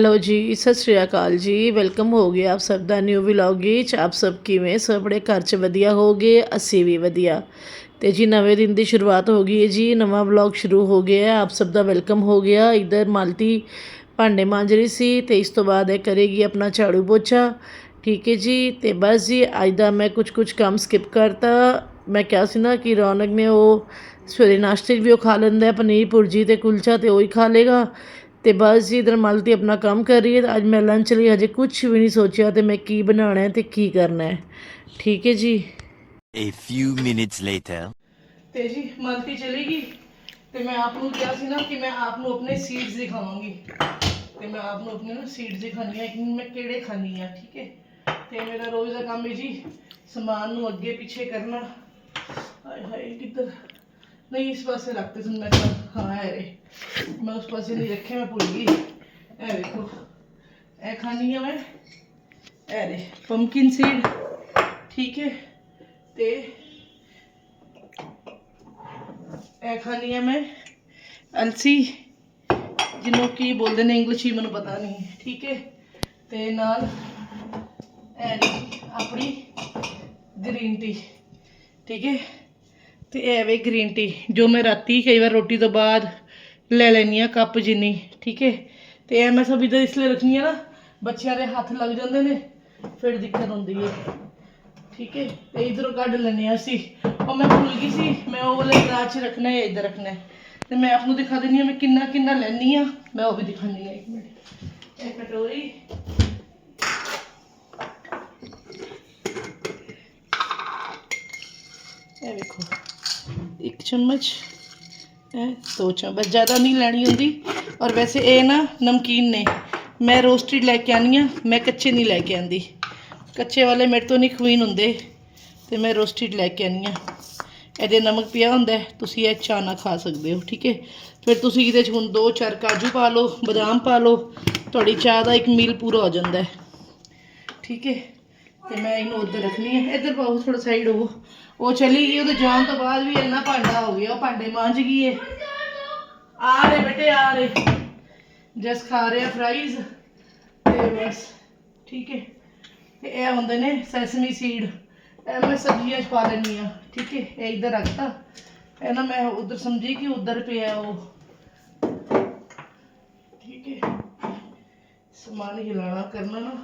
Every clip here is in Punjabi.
ਹੈਲੋ ਜੀ, ਸਤਿ ਸ਼੍ਰੀ ਅਕਾਲ ਜੀ। ਵੈਲਕਮ ਹੋ ਗਿਆ ਆਪ ਸਭ ਦਾ ਨਿਊ ਵਲੌਗ ਵਿੱਚ। ਆਪ ਸਭ ਕਿਵੇਂ? ਸਭ ਬੜੇ ਘਰ 'ਚ ਵਧੀਆ ਹੋਗੇ ਅਸੀਂ ਵੀ ਵਧੀਆ। ਤੇ ਜੀ, ਨਵੇਂ ਦਿਨ ਦੀ ਸ਼ੁਰੂਆਤ ਹੋ ਗਈ ਹੈ ਜੀ। ਨਵਾਂ ਵਲੌਗ ਸ਼ੁਰੂ ਹੋ ਗਿਆ ਆਪ ਸਭ ਦਾ ਵੈਲਕਮ ਹੋ ਗਿਆ। ਇਧਰ ਮਾਲਤੀ ਭਾਂਡੇ ਮਾਂਜ ਰਹੀ ਸੀ ਤੇ ਇਸ ਤੋਂ ਬਾਅਦ ਇਹ ਕਰੇਗੀ ਆਪਣਾ ਝਾੜੂ ਪੋਚਾ। ਠੀਕ ਹੈ ਜੀ। ਤੇ ਬਸ ਜੀ, ਅੱਜ ਦਾ ਮੈਂ ਕੁਝ ਕੁਝ ਕੰਮ ਸਕਿਪ ਕਰਤਾ। ਮੈਂ ਕਿਹਾ ਸੀ ਨਾ ਕਿ ਰੌਣਕ ਨੇ ਉਹ ਸਵੇਰੇ ਨਾਸ਼ਤੇ ਵੀ ਉਹ ਖਾ ਲੈਂਦਾ ਪਨੀਰ, ਭੁਰਜੀ ਤੇ ਕੁਲਚਾ ਤੇ ਉਹ ਹੀ ਖਾ ਲੇਗਾ ਤੇ ਬਸ ਜੀ ਇਧਰ ਮਾਲਤੀ ਆਪਣਾ ਕੰਮ ਕਰ ਰਹੀ ਹੈ ਤੇ ਅੱਜ ਮੈਂ ਲੰਚ ਲਈ ਹਜੇ ਕੁਝ ਵੀ ਨਹੀਂ ਸੋਚਿਆ ਤੇ ਮੈਂ ਕੀ ਬਣਾਉਣਾ ਹੈ ਤੇ ਕੀ ਕਰਨਾ ਹੈ। ਠੀਕ ਹੈ ਜੀ। A few minutes later. ਤੇ ਜੀ ਮਾਲਤੀ ਚਲੀ ਗਈ ਤੇ ਮੈਂ ਆਪ ਨੂੰ ਕਿਹਾ ਸੀ ਨਾ ਕਿ ਮੈਂ ਆਪ ਨੂੰ ਆਪਣੇ ਸੀਡਸ ਦਿਖਾਵਾਂਗੀ। ਤੇ ਮੈਂ ਆਪ ਨੂੰ ਆਪਣੇ ਨਾ ਸੀਡਸ ਦਿਖਾਣੀ ਆ ਕਿ ਮੈਂ ਕਿਹੜੇ ਖਾਣੀ ਆ ਠੀਕ ਹੈ? ਤੇ ਮੇਰਾ ਰੋਜ਼ ਦਾ ਕੰਮ ਹੈ ਜੀ ਸਮਾਨ ਨੂੰ ਅੱਗੇ ਪਿੱਛੇ ਕਰਨਾ। ਹਾਏ ਹਾਏ ਕਿੱਧਰ ਨਹੀਂ ਇਸ ਪਾਸੇ ਰੱਖਤੇ ਸੀ ਮੈਂ ਕਿਹਾ, ਹਾਂ ਹੈ ਰੇ। ਮੈਂ ਉਸ ਪਾਸੇ ਨਹੀਂ ਰੱਖਿਆ ਮੈਂ ਭੁੱਲ ਗਈ। ਇਹ ਵੇਖੋ। ਇਹ ਖਾਣੀ ਆ ਮੈਂ। ਇਹ ਰੇ ਪੰਪਕਿਨ ਸੀਡ ਠੀਕ ਹੈ। ਇਹ ਖਾਣੀ ਹੈ ਮੈਂ। ਅਲਸੀ ਜਿਹਨੂੰ ਕੀ ਬੋਲਦੇ ਨੇ ਇੰਗਲਿਸ਼ ਹੀ ਮੈਨੂੰ ਪਤਾ ਨਹੀਂ। ਠੀਕ ਹੈ। ਤੇ ਨਾਲ ਇਹ ਆਪਣੀ ਗ੍ਰੀਨ ਟੀ ਠੀਕ ਹੈ। ਤੇ ਇਹ ਵੇ ਗ੍ਰੀਨ ਟੀ ਜੋ ਮੈਂ ਰਾਤੀ ਕਈ ਵਾਰ ਰੋਟੀ ਤੋਂ ਬਾਅਦ ਲੈ ਲੈਣੀ ਆ ਕੱਪ ਜਿੰਨੀ, ਠੀਕ ਹੈ? ਤੇ ਇਹ ਮੈਂ ਸਭ ਇਧਰ ਇਸ ਲਈ ਰੱਖਣੀ ਆ ਨਾ, ਬੱਚਿਆਂ ਦੇ ਹੱਥ ਲੱਗ ਜਾਂਦੇ ਨੇ, ਫਿਰ ਦਿੱਕਤ ਹੁੰਦੀ ਹੈ। ਠੀਕ ਹੈ? ਤੇ ਇਧਰੋਂ ਕੱਢ ਲੈਣੇ ਆ ਅਸੀਂ। ਉਹ ਮੈਂ ਭੁੱਲ ਗਈ ਸੀ, ਮੈਂ ਉਹ ਵਾਲੇ ਗਲਾਸ 'ਚ ਰੱਖਣਾ ਹੈ, ਇੱਧਰ ਰੱਖਣਾ ਤੇ ਮੈਂ ਆਪ ਨੂੰ ਦਿਖਾ ਦਿੰਨੀ ਆ ਮੈਂ ਕਿੰਨਾ ਕਿੰਨਾ ਲੈਣੀ ਆ ਮੈਂ ਉਹ ਵੀ ਦਿਖਾਣੀ ਆ ਇੱਕ ਮਿੰਟ। ਇਹ ਕਟੋਰੀ। ਇਹ ਵੇਖੋ। ਇੱਕ ਚਮਚ ਦੋ ਚਮਚ ਜ਼ਿਆਦਾ ਨਹੀਂ ਲੈਣੀ ਹੁੰਦੀ। ਔਰ ਵੈਸੇ ਇਹ ਨਾ ਨਮਕੀਨ ਨੇ। ਮੈਂ ਰੋਸਟਡ ਲੈ ਕੇ ਆਨੀ ਆ ਮੈਂ ਕੱਚੇ ਨਹੀਂ ਲੈ ਕੇ ਆਂਦੀ ਕੱਚੇ ਵਾਲੇ ਮੇਰੇ ਤੋਂ ਨਹੀਂ ਖਵੀਨ ਹੁੰਦੇ। ਤੇ ਮੈਂ ਰੋਸਟਡ ਲੈ ਕੇ ਆਨੀ ਆ ਇਹਦੇ ਨਮਕ ਪਿਆ ਹੁੰਦਾ ਤੁਸੀਂ ਇਹ ਚਾਹ ਨਾਲ ਖਾ ਸਕਦੇ ਹੋ, ਠੀਕ ਹੈ? ਫਿਰ ਤੁਸੀਂ ਇਹਦੇ 'ਚ ਹੁਣ ਦੋ ਚਾਰ ਕਾਜੂ ਪਾ ਲਓ, ਬਦਾਮ ਪਾ ਲਓ। ਤੁਹਾਡੀ ਚਾਹ ਦਾ ਇੱਕ ਮੀਲ ਪੂਰਾ ਹੋ ਜਾਂਦਾ ਹੈ। ਠੀਕ ਹੈ? ਤੇ ਮੈਂ ਇਹਨੂੰ ਉੱਧਰ ਰੱਖਣੀ ਹੈ ਇੱਧਰ ਪਾਓ ਥੋੜਾ ਸਾਈਡ ਹੋ ਉਹ ਚਲੀ ਗਈ, ਉਹਦੇ ਜਾਣ ਤੋਂ ਬਾਅਦ ਵੀ ਇੰਨਾ ਭਾਂਡਾ ਹੋ ਗਿਆ, ਉਹ ਭਾਂਡੇ ਮਾਂਜ ਗਈ ਏ। ਆ ਰਹੇ ਬੇਟੇ, ਆ ਰਹੇ। ਜਸ ਖਾ ਰਿਹਾ ਫਰਾਈਜ਼ ਤੇ ਬਸ, ਠੀਕ ਹੈ ਤੇ ਇਹ ਹੁੰਦੇ ਨੇ ਸੈਸਮੀ ਸੀਡ ਇਹ ਮੈਂ ਸਬਜ਼ੀਆਂ 'ਚ ਪਾ ਲੈਂਦੀ ਆ, ਠੀਕ ਹੈ ਇਹ ਇੱਧਰ ਰੱਖਤਾ। ਇਹ ਨਾ ਮੈਂ ਉਧਰ ਸਮਝੀ ਕਿ ਉਧਰ ਪਿਆ ਉਹ। ਠੀਕ ਹੈ ਸਮਾਨ ਹਿਲਾਣਾ ਕਰਨਾ ਨਾ।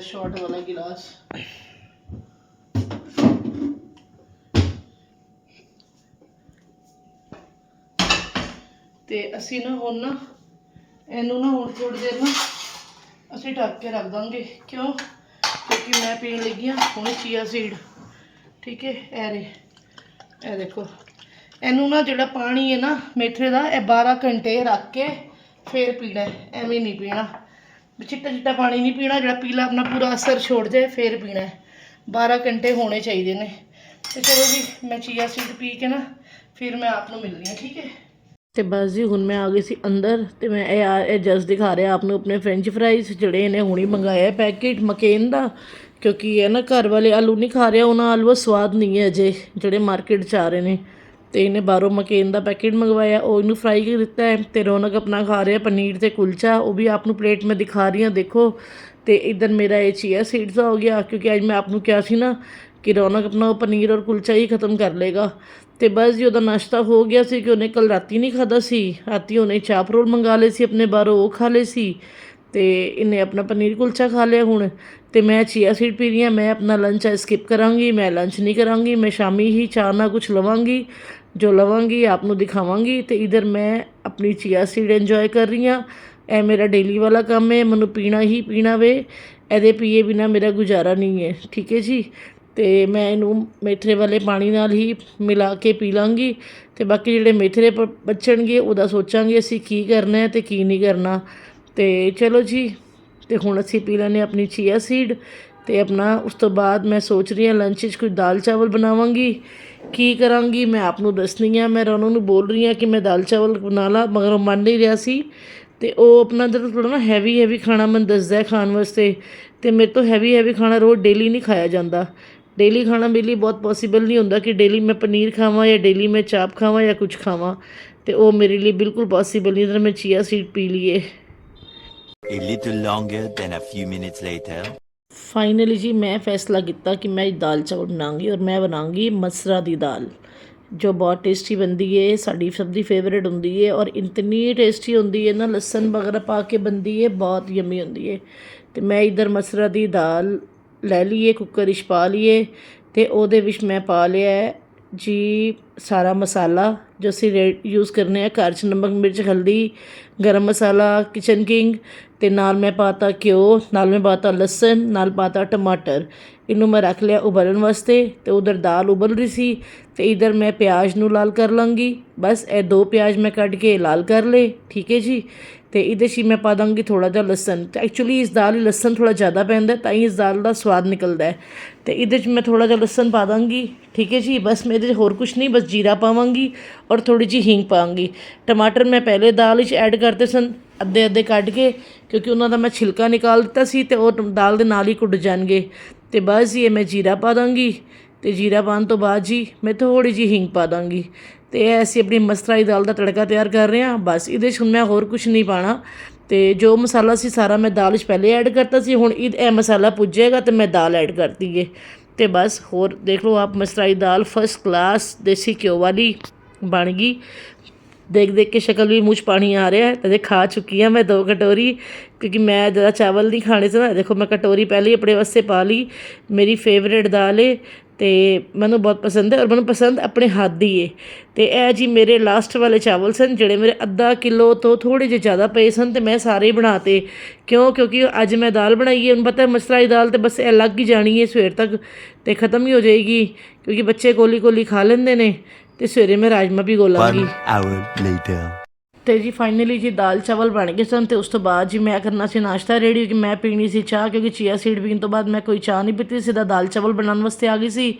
ਇਹ ਜਾਇਜ਼ ਦਾ ਸ਼ਾਰਟ ਵਾਲਾ ਗਿਲਾਸ ਤੇ ਅਸੀਂ ਨਾ ਹੁਣ ਨਾ, ਇਹਨੂੰ ਨਾ ਹੁਣ ਥੋੜੀ ਦੇਰ ਨਾ ਅਸੀਂ ਢੱਕ ਕੇ ਰੱਖ ਦਾਂਗੇ। ਕਿਉਂ? ਕਿਉਂਕਿ ਮੈਂ ਪੀਣ ਲੱਗੀ ਆ ਹੁਣ ਚੀਆ ਸੀਡ ਠੀਕ ਹੈ? ਇਹ ਰੇ, ਇਹ ਦੇਖੋ। ਇਹਨੂੰ ਨਾ ਜਿਹੜਾ ਪਾਣੀ ਹੈ ਨਾ ਮੇਥਰੇ ਦਾ, ਇਹ 12 ਘੰਟੇ ਰੱਖ ਕੇ ਫੇਰ ਪੀਣਾ ਐਵੇਂ ਨਹੀਂ ਪੀਣਾ। ਵੀ ਚਿੱਟਾ ਚਿੱਟਾ ਪਾਣੀ ਨਹੀਂ ਪੀਣਾ, ਜਿਹੜਾ ਪੀਲਾ ਆਪਣਾ ਪੂਰਾ ਅਸਰ ਛੋੜ ਜਾਏ, ਫੇਰ ਪੀਣਾ ਹੈ। 12 ਘੰਟੇ ਹੋਣੇ ਚਾਹੀਦੇ ਨੇ। ਤੇ ਚਲੋ ਜੀ, ਮੈਂ ਚੀਆ ਸੀਡ ਪੀ ਕੇ ਨਾ, ਫਿਰ ਮੈਂ ਆਪ ਨੂੰ ਮਿਲਦੀ ਹਾਂ, ਠੀਕ ਹੈ? ਤੇ ਬਸ ਜੀ, ਹੁਣ ਮੈਂ ਆ ਗਈ ਸੀ ਅੰਦਰ ਤੇ ਮੈਂ ਇਹ ਆ- ਇਹ ਜਸ ਦਿਖਾ ਰਿਹਾ, ਆਪ ਨੂੰ ਆਪਣੇ ਫ੍ਰੈਂਚ ਫਰਾਈਜ਼ ਜਿਹੜੇ ਇਹਨੇ ਹੁਣੀ ਮੰਗਾਇਆ ਪੈਕੇਟ ਮਕੇਨ ਦਾ, ਕਿਉਂਕਿ ਇਹ ਨਾ ਘਰ ਵਾਲੇ ਆਲੂ ਨਹੀਂ ਖਾ ਰਿਹਾ, ਉਹਨਾਂ ਆਲੂ ਸਵਾਦ ਨਹੀਂ ਹੈ ਅਜੇ, ਜਿਹੜੇ ਮਾਰਕੀਟ 'ਚ ਆ ਰਹੇ ਨੇ। ਅਤੇ ਇਹਨੇ ਬਾਹਰੋਂ ਮਕੇਨ ਦਾ ਪੈਕੇਟ ਮੰਗਵਾਇਆ, ਉਹ ਇਹਨੂੰ ਫਰਾਈ ਕਰ ਦਿੱਤਾ ਹੈ ਅਤੇ ਰੌਣਕ ਆਪਣਾ ਖਾ ਰਿਹਾ ਪਨੀਰ ਅਤੇ ਕੁਲਚਾ, ਉਹ ਵੀ ਆਪ ਨੂੰ ਪਲੇਟ ਮੈਂ ਦਿਖਾ ਰਹੀ ਹਾਂ, ਦੇਖੋ। ਅਤੇ ਇਧਰ ਮੇਰਾ ਇਹ ਚੀਆ ਸੀਡਸ ਹੋ ਗਿਆ, ਕਿਉਂਕਿ ਅੱਜ ਮੈਂ ਆਪ ਨੂੰ ਕਿਹਾ ਸੀ ਨਾ ਕਿ ਰੌਣਕ ਆਪਣਾ ਉਹ ਪਨੀਰ ਔਰ ਕੁਲਚਾ ਹੀ ਖਤਮ ਕਰ ਲੇਗਾ ਤੇ ਬਸ ਜੀ, ਉਹਦਾ ਨਾਸ਼ਤਾ ਹੋ ਗਿਆ ਸੀ ਕਿ ਉਹਨੇ ਕੱਲ ਰਾਤੀ ਨਹੀਂ ਖਾਦਾ ਸੀ। ਰਾਤੀ ਉਹਨੇ ਚਾਪ ਰੋਲ ਮੰਗਾ ਲਏ ਸੀ ਆਪਣੇ ਬਾਹਰੋਂ, ਉਹ ਖਾ ਲਏ ਸੀ। ਤੇ ਇਹਨੇ ਆਪਣਾ ਪਨੀਰ ਕੁਲਚਾ ਖਾ ਲਿਆ ਹੁਣ। ਤੇ ਮੈਂ ਚੀਆ ਸੀਡ ਪੀ ਰਹੀ ਹਾਂ, ਮੈਂ ਆਪਣਾ ਲੰਚ ਸਕਿਪ ਕਰਾਂਗੀ, ਮੈਂ ਲੰਚ ਨਹੀਂ ਕਰਾਂਗੀ, ਮੈਂ ਸ਼ਾਮੀ ਹੀ ਚਾਹ ਨਾਲ ਕੁਝ ਲਵਾਂਗੀ, ਜੋ ਲਵਾਂਗੀ ਆਪ ਨੂੰ ਦਿਖਾਵਾਂਗੀ ਤੇ ਇਧਰ ਮੈਂ ਆਪਣੀ ਚੀਆ ਸੀਡ ਇੰਜੋਏ ਕਰ ਰਹੀ ਹਾਂ। ਇਹ ਮੇਰਾ ਡੇਲੀ ਵਾਲਾ ਕੰਮ ਹੈ, ਮੈਨੂੰ ਪੀਣਾ ਹੀ ਪੀਣਾ ਵੇ, ਇਹਦੇ ਪੀਏ ਬਿਨਾ ਮੇਰਾ ਗੁਜ਼ਾਰਾ ਨਹੀਂ ਹੈ, ਠੀਕ ਹੈ ਜੀ? ਤੇ ਮੈਂ ਇਹਨੂੰ ਮੇਥਰੇ ਵਾਲੇ ਪਾਣੀ ਨਾਲ ਹੀ ਮਿਲਾ ਕੇ ਪੀ ਲਾਂਗੀ ਤੇ ਬਾਕੀ ਜਿਹੜੇ ਮੇਥਰੇ ਪ- ਬਚਣਗੇ ਉਹਦਾ ਸੋਚਾਂਗੇ ਅਸੀਂ ਕੀ ਕਰਨਾ ਹੈ ਤੇ ਕੀ ਨਹੀਂ ਕਰਨਾ। ਤੇ ਚਲੋ ਜੀ ਤੇ ਹੁਣ ਅਸੀਂ ਪੀ ਲੈਂਦੇ ਹਾਂ ਆਪਣੀ ਚੀਆ ਸੀਡ ਤੇ ਆਪਣਾ ਉਸ ਤੋਂ ਬਾਅਦ ਮੈਂ ਸੋਚ ਰਹੀ ਹਾਂ ਲੰਚ 'ਚ ਕੋਈ ਦਾਲ ਚਾਵਲ ਬਣਾਵਾਂਗੀ। ਕੀ ਕਰਾਂਗੀ? ਮੈਂ ਆਪ ਨੂੰ ਦੱਸਣੀ ਆ ਮੈਂ ਰੋਨੂ ਨੂੰ ਬੋਲ ਰਹੀ ਹਾਂ ਕਿ ਮੈਂ ਦਾਲ ਚਾਵਲ ਬਣਾ ਲਾ, ਮਗਰ ਉਹ ਮੰਨ ਨਹੀਂ ਰਿਹਾ ਸੀ। ਤੇ ਉਹ ਆਪਣਾ ਜਦੋਂ ਥੋੜਾ ਨਾ ਹੈਵੀ ਹੈਵੀ ਖਾਣਾ ਮੈਨੂੰ ਦੱਸਦਾ ਖਾਣ ਵਾਸਤੇ। ਤੇ ਮੇਰੇ ਤੋਂ ਹੈਵੀ ਹੈਵੀ ਖਾਣਾ ਰੋਜ਼ ਡੇਲੀ ਨਹੀਂ ਖਾਇਆ ਜਾਂਦਾ। ਡੇਲੀ ਖਾਣਾ ਮੇਰੇ ਲਈ ਬਹੁਤ ਪੋਸੀਬਲ ਨਹੀਂ ਹੁੰਦਾ ਕਿ ਡੇਲੀ ਮੈਂ ਪਨੀਰ ਖਾਵਾਂ ਜਾਂ ਡੇਲੀ ਮੈਂ ਚਾਪ ਖਾਵਾਂ ਜਾਂ ਕੁਝ ਖਾਵਾਂ। ਤੇ ਉਹ ਮੇਰੇ ਲਈ ਬਿਲਕੁਲ ਪੋਸੀਬਲ ਨਹੀਂ। ਜਦੋਂ ਮੈਂ ਚੀਆ ਸੀਡ ਪੀ ਲਈਏ। A little longer than a few minutes later. Finally ਜੀ, ਮੈਂ ਫੈਸਲਾ ਕੀਤਾ ਕਿ ਮੈਂ ਦਾਲ ਚਾਵਲ ਬਣਾਉਂਗੀ ਔਰ ਮੈਂ ਬਣਾਉਂਗੀ ਮਸਰਾ ਦੀ ਦਾਲ, ਜੋ ਬਹੁਤ ਟੇਸਟੀ ਬਣਦੀ ਹੈ ਸਾਡੀ ਸਭ ਦੀ ਫੇਵਰੇਟ ਹੁੰਦੀ ਹੈ ਔਰ ਇਤਨੀ ਟੇਸਟੀ ਹੁੰਦੀ ਹੈ ਨਾ, ਲਸਣ ਵਗੈਰਾ ਪਾ ਕੇ ਬਣਦੀ ਹੈ ਬਹੁਤ ਯਮੀ ਹੁੰਦੀ ਹੈ ਤੇ ਮੈਂ ਇਧਰ ਮਸਰਾ ਦੀ ਦਾਲ ਲੈ ਲਈਏ ਕੁੱਕਰ ਵਿੱਚ ਪਾ ਲਈਏ ਤੇ ਉਹਦੇ ਵਿੱਚ ਮੈਂ ਪਾ ਲਿਆ ਜੀ ਸਾਰਾ ਮਸਾਲਾ ਜੋ ਅਸੀਂ ਰੇ ਯੂਜ਼ ਕਰਨੇ ਆ ਘਰ 'ਚ, ਨਮਕ, ਮਿਰਚ, ਹਲਦੀ, ਗਰਮ ਮਸਾਲਾ ਕਿਚਨ ਕਿੰਗ ਅਤੇ ਨਾਲ ਮੈਂ ਪਾਤਾ ਘਿਓ, ਨਾਲ ਮੈਂ ਪਾਤਾ ਲਸਣ, ਨਾਲ ਪਾਤਾ ਟਮਾਟਰ। ਇਹਨੂੰ ਮੈਂ ਰੱਖ ਲਿਆ ਉਬਲਣ ਵਾਸਤੇ ਅਤੇ ਉੱਧਰ ਦਾਲ ਉਬਲ ਰਹੀ ਸੀ ਅਤੇ ਇੱਧਰ ਮੈਂ ਪਿਆਜ਼ ਨੂੰ ਲਾਲ ਕਰ ਲਾਂਗੀ। ਬਸ ਇਹ ਦੋ ਪਿਆਜ਼ ਮੈਂ ਕੱਢ ਕੇ ਲਾਲ ਕਰ ਲਏ, ਠੀਕ ਹੈ ਜੀ? ਅਤੇ ਇਹਦੇ 'ਚ ਹੀ ਮੈਂ ਪਾ ਦਾਂਗੀ ਥੋੜ੍ਹਾ ਜਿਹਾ ਲਸਣ। ਤੇ ਐਕਚੁਅਲੀ ਇਸ ਦਾਲ 'ਚ ਲਸਣ ਥੋੜ੍ਹਾ ਜ਼ਿਆਦਾ ਪੈਂਦਾ, ਤਾਂ ਹੀ ਇਸ ਦਾਲ ਦਾ ਸਵਾਦ ਨਿਕਲਦਾ ਹੈ। ਤੇ ਇਹਦੇ 'ਚ ਮੈਂ ਥੋੜ੍ਹਾ ਜਿਹਾ ਲਸਣ ਪਾ ਦਾਂਗੀ, ਠੀਕ ਹੈ ਜੀ? ਬਸ ਮੈਂ ਇਹਦੇ 'ਚ ਹੋਰ ਕੁਝ ਨਹੀਂ, ਬਸ ਜੀਰਾ ਪਾਵਾਂਗੀ ਔਰ ਥੋੜੀ ਜਿਹੀ ਹਿੰਗ ਪਾਵਾਂਗੀ। ਟਮਾਟਰ ਮੈਂ ਪਹਿਲੇ ਦਾਲ ਵਿੱਚ ਐਡ ਕਰਤੇ ਸਨ, ਅੱਧੇ ਅੱਧੇ ਕੱਢ ਕੇ, ਕਿਉਂਕਿ ਉਹਨਾਂ ਦਾ ਮੈਂ ਛਿਲਕਾ ਨਿਕਾਲ ਦਿੱਤਾ ਸੀ ਤੇ ਉਹ ਦਾਲ ਦੇ ਨਾਲ ਹੀ ਕੁੱਟ ਜਾਣਗੇ। ਤੇ ਬਸ ਇਹ ਮੈਂ ਜੀਰਾ ਪਾ ਦਾਂਗੀ ਤੇ ਜੀਰਾ ਪਾਉਣ ਤੋਂ ਬਾਅਦ ਜੀ ਮੈਂ ਥੋੜੀ ਜਿਹੀ ਹਿੰਗ ਪਾ ਦਾਂਗੀ। ਤੇ ਇਹ ਅਸੀਂ ਆਪਣੀ ਮਸਰਾਈ ਦਾਲ ਦਾ ਤੜਕਾ ਤਿਆਰ ਕਰ ਰਹੇ ਹਾਂ, ਬਸ ਇਹਦੇ 'ਚ ਹੁਣ ਮੈਂ ਹੋਰ ਕੁਝ ਨਹੀਂ ਪਾਣਾ ਤੇ ਜੋ ਮਸਾਲਾ ਸੀ ਸਾਰਾ ਮੈਂ ਦਾਲ 'ਚ ਪਹਿਲੇ ਐਡ ਕਰਤਾ ਸੀ, ਹੁਣ ਇਹ ਇਹ ਮਸਾਲਾ ਪੁੱਜੇਗਾ ਤੇ ਮੈਂ ਦਾਲ ਐਡ ਕਰਤੀ ਹੈ ਤੇ ਬਸ ਹੋਰ ਦੇਖ ਲਓ ਆਪ ਮਸਰਾਈ ਦਾਲ ਫਸਟ ਕਲਾਸ ਦੇਸੀ ਘਿਓ ਵਾਲੀ। ਬਣ ਗਈ। ਦੇਖ ਦੇਖ ਕੇ ਸ਼ਕਲ ਵੀ ਮੂੰਹ 'ਚ ਪਾਣੀ ਆ ਰਿਹਾ ਹੈ। ਤੇ ਖਾ ਚੁੱਕੀ ਹਾਂ ਮੈਂ ਦੋ ਕਟੋਰੀ, ਕਿਉਂਕਿ ਮੈਂ ਜ਼ਿਆਦਾ ਚਾਵਲ ਨਹੀਂ ਖਾਣੇ ਸੀ ਨਾ। ਦੇਖੋ ਮੈਂ ਕਟੋਰੀ ਪਹਿਲੇ ਹੀ ਆਪਣੇ ਵਾਸਤੇ ਪਾ ਲਈ। ਮੇਰੀ ਫੇਵਰੇਟ ਦਾਲ ਏ। ਤੇ ਮੈਨੂੰ ਬਹੁਤ ਪਸੰਦ ਹੈ ਔਰ ਮੈਨੂੰ ਪਸੰਦ ਆਪਣੇ ਹੱਥ ਦੀ ਏ। ਤੇ ਇਹ ਜੀ ਮੇਰੇ ਲਾਸਟ ਵਾਲੇ ਚਾਵਲ ਸਨ, ਜਿਹੜੇ ਮੇਰੇ ਅੱਧਾ ਕਿਲੋ ਤੋਂ ਥੋੜੇ ਜਿਹੇ ਜ਼ਿਆਦਾ ਪਏ ਸਨ ਤੇ ਮੈਂ ਸਾਰੇ ਹੀ ਬਣਾਤੇ ਕਿਉਂ? ਕਿਉਂਕਿ ਅੱਜ ਮੈਂ ਦਾਲ ਬਣਾਈ ਹੈ ਹੁਣ ਪਤਾ ਹੈ ਦਾਲ ਤੇ ਬਸ ਇਹ ਲੱਗ ਹੀ ਜਾਣੀ ਹੈ ਸਵੇਰ ਤੱਕ ਤੇ ਖਤਮ ਹੀ ਹੋ ਜਾਏਗੀ, ਕਿਉਂਕਿ ਬੱਚੇ ਕੋਲੀ ਕੋਲੀ ਖਾ ਲੈਂਦੇ ਨੇ ਤੇ ਸਵੇਰੇ ਮੈਂ ਰਾਜਮਾ ਵੀ ਗੋਲਾਂਗੀ। One hour later. ਤੇ ਜੀ ਫਾਈਨਲੀ ਜੀ ਦਾਲ ਚਾਵਲ ਬਣ ਗਏ ਸਨ ਤੇ ਉਸ ਤੋਂ ਬਾਅਦ ਜੀ ਮੈਂ ਕਰਨਾ ਸੀ ਨਾਸ਼ਤਾ ਰੈਡੀ ਕਿ ਮੈਂ ਪੀਣੀ ਸੀ ਚਾਹ ਕਿਉਂਕਿ ਚੀਆ ਸੀਡ ਪੀਣ ਤੋਂ ਬਾਅਦ ਮੈਂ ਕੋਈ ਚਾਹ ਨਹੀਂ ਪੀਤੀ, ਸਿੱਧਾ ਦਾਲ ਚਾਵਲ ਬਣਾਉਣ ਵਾਸਤੇ ਆ ਗਈ ਸੀ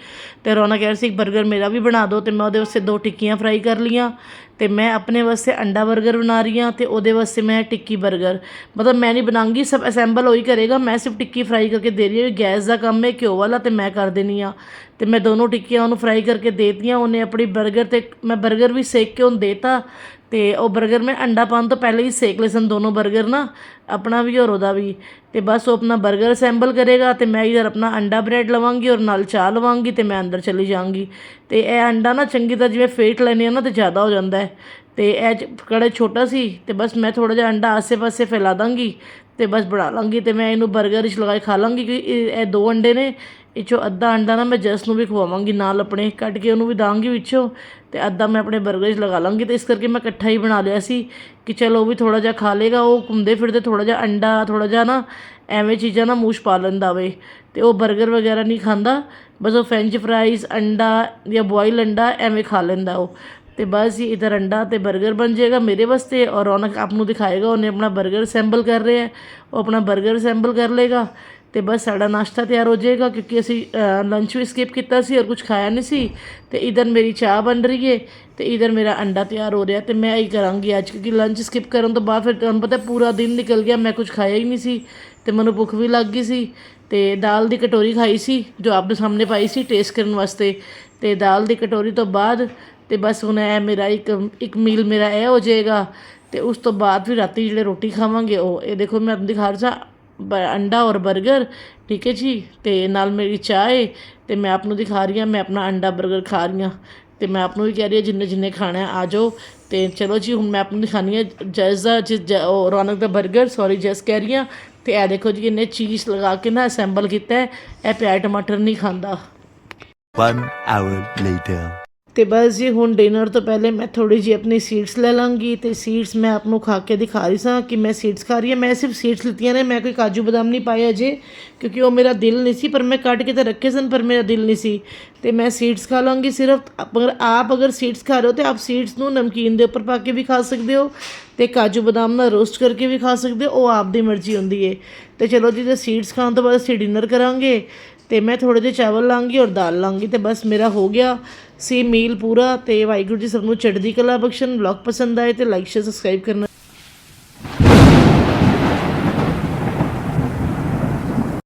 ਤੇ ਰੋਣਾ ਕਹਿ ਰਹੀ ਸੀ 버ਗਰ ਮੇਰਾ ਵੀ ਬਣਾ ਦਿਓ ਤੇ ਮੈਂ ਉਹਦੇ ਵਾਸਤੇ ਦੋ ਟਿੱਕੀਆਂ ਫਰਾਈ ਕਰ ਲੀਆਂ ਤੇ ਮੈਂ ਆਪਣੇ ਵਾਸਤੇ ਅੰਡਾ 버ਗਰ ਬਣਾ ਰਹੀ ਹਾਂ ਤੇ ਉਹਦੇ ਵਾਸਤੇ ਮੈਂ ਟਿੱਕੀ 버ਗਰ ਮਤਲਬ ਮੈਂ ਨਹੀਂ ਬਣਾਉਂਗੀ, ਸਭ ਅਸੈਂਬਲ ਹੋਈ ਕਰੇਗਾ, ਮੈਂ ਸਿਰਫ ਟਿੱਕੀ ਫਰਾਈ ਕਰਕੇ ਦੇ ਰਹੀ ਹਾਂ ਗੈਸ ਦਾ ਕੰਮ ਹੈ, ਘਿਓ ਵਾਲਾ ਤੇ ਮੈਂ ਕਰ ਦੇਣੀ ਆ ਤੇ ਮੈਂ ਦੋਨੋਂ ਟਿੱਕੀਆਂ ਉਹਨੂੰ ਫਰਾਈ ਕਰਕੇ ਦੇਤੀਆਂ, ਉਹਨੇ ਆਪਣੀ 버ਗਰ ਤੇ ਮੈਂ 버ਗਰ ਵੀ ਸੇਕ ਕੇ ਉਹਨੂੰ ਦੇਤਾ ਅਤੇ ਉਹ ਬਰਗਰ ਮੈਂ ਅੰਡਾ ਪਾਉਣ ਤੋਂ ਪਹਿਲੇ ਹੀ ਸੇਕ ਲਏ ਸਨ ਦੋਨੋਂ ਬਰਗਰ ਨਾ, ਆਪਣਾ ਵੀ ਔਰ ਉਹਦਾ ਵੀ। ਅਤੇ ਬਸ ਉਹ ਆਪਣਾ ਬਰਗਰ ਅਸੈਂਬਲ ਕਰੇਗਾ ਅਤੇ ਮੈਂ ਇਧਰ ਆਪਣਾ ਅੰਡਾ ਬ੍ਰੈਡ ਲਵਾਂਗੀ ਔਰ ਨਾਲ ਚਾਹ ਲਵਾਂਗੀ ਅਤੇ ਮੈਂ ਅੰਦਰ ਚਲੀ ਜਾਵਾਂਗੀ। ਅਤੇ ਇਹ ਅੰਡਾ ਨਾ ਚੰਗੀ ਤਰ੍ਹਾਂ ਜਿਵੇਂ ਫੇਟ ਲੈਂਦੇ ਆ ਨਾ ਤਾਂ ਜ਼ਿਆਦਾ ਹੋ ਜਾਂਦਾ ਹੈ। ਅਤੇ ਇਹ ਕੜੇ ਛੋਟਾ ਸੀ ਅਤੇ ਬਸ ਮੈਂ ਥੋੜ੍ਹਾ ਜਿਹਾ ਅੰਡਾ ਆਸੇ-ਪਾਸੇ ਫੈਲਾ ਦਾਂਗੀ ਅਤੇ ਬਸ ਬਣਾ ਲਾਂਗੀ ਅਤੇ ਮੈਂ ਇਹਨੂੰ 버ਗਰ ਵਿੱਚ ਲਗਾ ਕੇ ਖਾ ਲਾਂਗੀ ਕਿ ਇਹ ਦੋ ਅੰਡੇ ਨੇ ਇਹ 'ਚੋਂ ਅੱਧਾ ਅੰਡਾ ਨਾ ਮੈਂ ਜਸ ਨੂੰ ਵੀ ਖਵਾਵਾਂਗੀ, ਨਾਲ ਆਪਣੇ ਕੱਟ ਕੇ ਉਹਨੂੰ ਵੀ ਦਾਂਗੀ ਵਿੱਚੋਂ ਅਤੇ ਅੱਧਾ ਮੈਂ ਆਪਣੇ ਬਰਗਰ 'ਚ ਲਗਾ ਲਾਂਗੀ ਅਤੇ ਇਸ ਕਰਕੇ ਮੈਂ ਇਕੱਠਾ ਹੀ ਬਣਾ ਲਿਆ ਸੀ ਕਿ ਚਲੋ ਉਹ ਵੀ ਥੋੜ੍ਹਾ ਜਿਹਾ ਖਾ ਲੇਗਾ, ਉਹ ਘੁੰਮਦੇ ਫਿਰਦੇ ਥੋੜ੍ਹਾ ਜਿਹਾ ਅੰਡਾ, ਥੋੜ੍ਹਾ ਜਿਹਾ ਨਾ ਐਵੇਂ ਚੀਜ਼ਾਂ ਨਾ ਮੂੰਹ ਪਾ ਲੈਂਦਾ ਵੇ ਅਤੇ ਉਹ ਬਰਗਰ ਵਗੈਰਾ ਨਹੀਂ ਖਾਂਦਾ, ਬਸ ਉਹ ਫ੍ਰੈਂਚ ਫ੍ਰਾਈਜ਼ ਅੰਡਾ ਜਾਂ ਬੋਇਲ ਅੰਡਾ ਐਵੇਂ ਖਾ ਲੈਂਦਾ ਉਹ ਤੇ ਬਸ ਹੀ ਇਧਰ ਅੰਡਾ ਤੇ ਬਰਗਰ ਬਣ ਜਾਏਗਾ ਮੇਰੇ ਵਾਸਤੇ ਔਰ ਰੌਣਕ ਆਪ ਨੂੰ ਦਿਖਾਏਗਾ, ਉਹਨੇ ਆਪਣਾ ਬਰਗਰ ਅਸੈਂਬਲ ਕਰ ਰਿਹਾ ਉਹ ਆਪਣਾ ਬਰਗਰ ਅਸੈਂਬਲ ਕਰ ਲੇਗਾ ਤੇ ਬਸ ਸਾਡਾ ਨਾਸ਼ਤਾ ਤਿਆਰ ਹੋ ਜਾਏਗਾ ਕਿਉਂਕਿ ਅਸੀਂ ਲੰਚ ਵੀ ਸਕਿਪ ਕੀਤਾ ਸੀ ਔਰ ਕੁਝ ਖਾਇਆ ਨਹੀਂ ਸੀ। ਤੇ ਇਧਰ ਮੇਰੀ ਚਾਹ ਬਣ ਰਹੀ ਹੈ ਤੇ ਇਧਰ ਮੇਰਾ ਅੰਡਾ ਤਿਆਰ ਹੋ ਰਿਹਾ ਤੇ ਮੈਂ ਇਹੀ ਕਰਾਂਗੀ ਅੱਜ ਕਿਉਂਕਿ ਲੰਚ ਸਕਿਪ ਕਰਨ ਤੋਂ ਬਾਅਦ ਫਿਰ ਤੁਹਾਨੂੰ ਪਤਾ ਪੂਰਾ ਦਿਨ ਨਿਕਲ ਗਿਆ, ਮੈਂ ਕੁਝ ਖਾਇਆ ਹੀ ਨਹੀਂ ਸੀ ਤੇ ਮੈਨੂੰ ਭੁੱਖ ਵੀ ਲੱਗ ਗਈ ਸੀ। ਤੇ ਦਾਲ ਦੀ ਕਟੋਰੀ ਖਾਈ ਸੀ, ਜੋ ਆਪਦੇ ਸਾਹਮਣੇ ਪਾਈ ਸੀ ਟੇਸਟ ਕਰਨ ਵਾਸਤੇ। ਤੇ ਦਾਲ ਦੀ ਕਟੋਰੀ ਤੋਂ ਬਾਅਦ ਤੇ ਬਸ ਹੁਣ ਇਹ ਮੇਰਾ ਇੱਕ ਇੱਕ ਮੀਲ ਮੇਰਾ ਇਹ ਹੋ ਜਾਏਗਾ ਤੇ ਉਸ ਤੋਂ ਬਾਅਦ ਫਿਰ ਰਾਤੀ ਜਿਹੜੇ ਰੋਟੀ ਖਾਵਾਂਗੇ ਉਹ, ਇਹ ਦੇਖੋ ਮੈਂ ਦਿਖਾ ਖਾ ਅੰਡਾ ਔਰ 버ਗਰ ਠੀਕ ਹੈ ਜੀ? ਤੇ ਨਾਲ ਮੇਰੀ ਚਾਹ ਹੈ ਤੇ ਮੈਂ ਆਪ ਨੂੰ ਦਿਖਾ ਰਹੀ ਹਾਂ, ਮੈਂ ਆਪਣਾ ਅੰਡਾ 버ਗਰ ਖਾ ਰਹੀ ਹਾਂ। ਤੇ ਮੈਂ ਆਪ ਨੂੰ ਵੀ ਕਹਿ ਰਹੀ ਹਾਂ, ਜਿੰਨੇ ਜਿੰਨੇ ਖਾਣਾ ਆ ਜਾਓ। ਤੇ ਚਲੋ ਜੀ, ਹੁਣ ਮੈਂ ਆਪ ਨੂੰ ਦਿਖਾਣੀ ਹੈ, ਜੈਸ ਦਾ ਰੌਣਕ ਦਾ 버ਗਰ ਸੌਰੀ ਜੈਸ ਕਹਿ ਰਹੀ ਹਾਂ। ਤੇ ਇਹ ਦੇਖੋ ਜੀ, ਇਹਨੇ ਚੀਜ਼ ਲਗਾ ਕੇ ਨਾ ਅਸੈਂਬਲ ਕੀਤਾ ਹੈ, ਇਹ ਪਿਆਜ਼ ਟਮਾਟਰ ਨਹੀਂ ਖਾਂਦਾ। 1 hour later ਤੇ ਬਸ ਜੀ, ਹੁਣ ਡਿਨਰ ਤੋਂ ਪਹਿਲੇ ਮੈਂ ਥੋੜੀ ਜਿਹੀ ਆਪਣੀ ਸੀਟਸ ਲੈ ਲਾਂਗੀ ਤੇ ਸੀਟਸ ਮੈਂ ਆਪ ਨੂੰ ਖਾ ਕੇ ਦਿਖਾ ਰਹੀ ਸਾਂ ਕਿ ਮੈਂ ਸੀਟਸ ਖਾ ਰਹੀ ਹਾਂ। ਮੈਂ ਸਿਰਫ ਸੀਟਸ ਲਿੱਤੀਆਂ ਨੇ, ਮੈਂ ਕੋਈ ਕਾਜੂ ਬਦਾਮ ਨਹੀਂ ਪਾਏ ਅਜੇ, ਕਿਉਂਕਿ ਉਹ ਮੇਰਾ ਦਿਲ ਨਹੀਂ ਸੀ, ਪਰ ਮੈਂ ਕੱਟ ਕੇ ਤਾਂ ਰੱਖੇ ਸਨ, ਪਰ ਮੇਰਾ ਦਿਲ ਨਹੀਂ ਸੀ। ਤੇ ਮੈਂ ਸੀਟਸ ਖਾ ਲਾਂਗੀ ਸਿਰਫ ਅਗਰ ਆਪ ਅਗਰ ਸੀਟਸ ਖਾ ਰਹੇ ਹੋ ਤੇ ਆਪ ਸੀਟਸ ਨੂੰ ਨਮਕੀਨ ਦੇ ਉੱਪਰ ਪਾ ਕੇ ਵੀ ਖਾ ਸਕਦੇ ਹੋ ਤੇ ਕਾਜੂ ਬਦਾਮ ਨਾਲ ਰੋਸਟ ਕਰਕੇ ਵੀ ਖਾ ਸਕਦੇ ਹੋ, ਉਹ ਆਪ ਦੀ ਮਰਜ਼ੀ ਹੁੰਦੀ ਹੈ ਤੇ ਚਲੋ ਜੀ, ਜੇ ਸੀਟਸ ਖਾਣ ਤੋਂ ਬਾਅਦ ਅਸੀਂ ਡਿਨਰ ਕਰਾਂਗੇ ਤੇ ਮੈਂ ਥੋੜੇ ਜਿਹੇ ਚਾਵਲ ਲਾਂਗੀ ਔਰ ਦਾਲ ਲਾਂਗੀ ਤੇ ਬਸ ਮੇਰਾ ਹੋ ਗਿਆ। ਸੀ ਮੀਲ ਪੂਰਾ ਤੇ ਵਾਹਿਗੁਰੂ ਜੀ ਸਭ ਨੂੰ ਚੜ੍ਹਦੀ ਕਲਾ ਬਖਸ਼ਣ ਵਲੌਗ ਪਸੰਦ ਆਏ ਤੇ ਲਾਈਕ ਸ਼ੇਅਰ ਸਬਸਕ੍ਰਾਈਬ ਕਰਨਾ